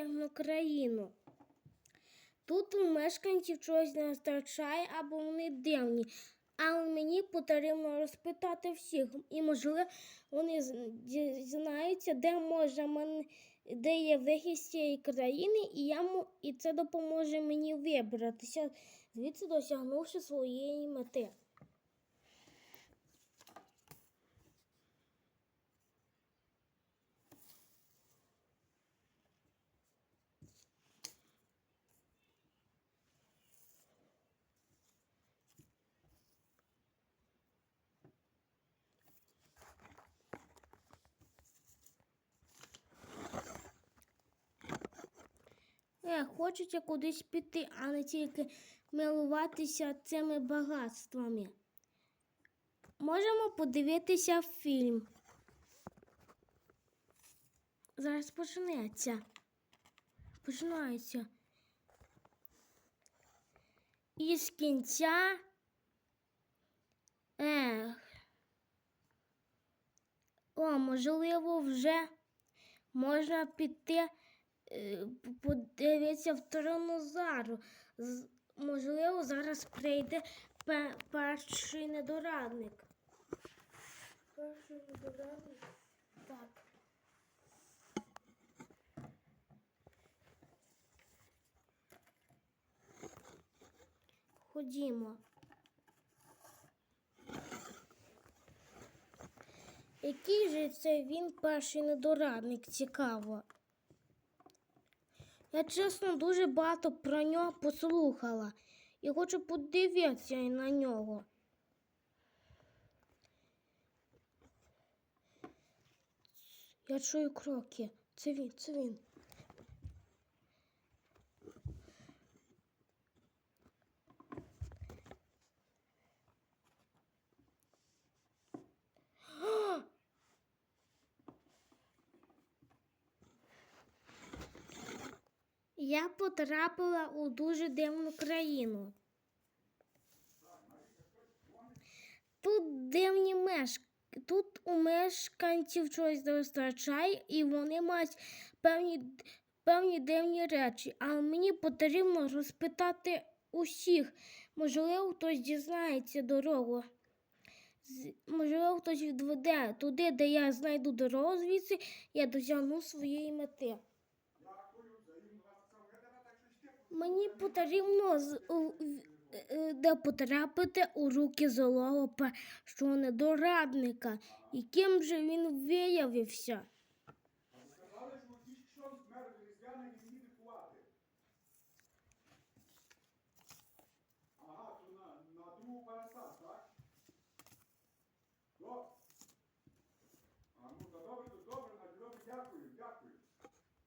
темну країну. Тут у мешканців чогось не вистачає або вони дивні. Але мені потрібно розпитати всіх. І, можливо, вони дізнаються, де може мен... де є вихід з цієї країни, і, я... і це допоможе мені вибратися, звідси досягнувши своєї мети. Е, хочеться кудись піти, а не тільки милуватися цими багатствами. Можемо подивитися фільм. Зараз почнеться. Починається. І з кінця. Ех. О, можливо, вже можна піти п- подивитися в тиранозавру. Можливо, зараз прийде перший недорадник. Перший недорадник? Так. Ходімо. Який же це він перший недорадник? Цікаво. Я чесно дуже багато про нього послухала і хочу подивитися на нього. Я чую кроки. Це він, це він. Я потрапила у дуже дивну країну. Тут дивні мешк... Тут у мешканців чогось не вистачає, і вони мають певні, певні дивні речі. Але мені потрібно розпитати усіх. Можливо, хтось дізнається дорогу. Можливо, хтось відведе туди, де я знайду дорогу звідси, я досягну своєї мети. Мені потрібно е, де потрапити у руки злого першого недорадника. Яким же він виявився?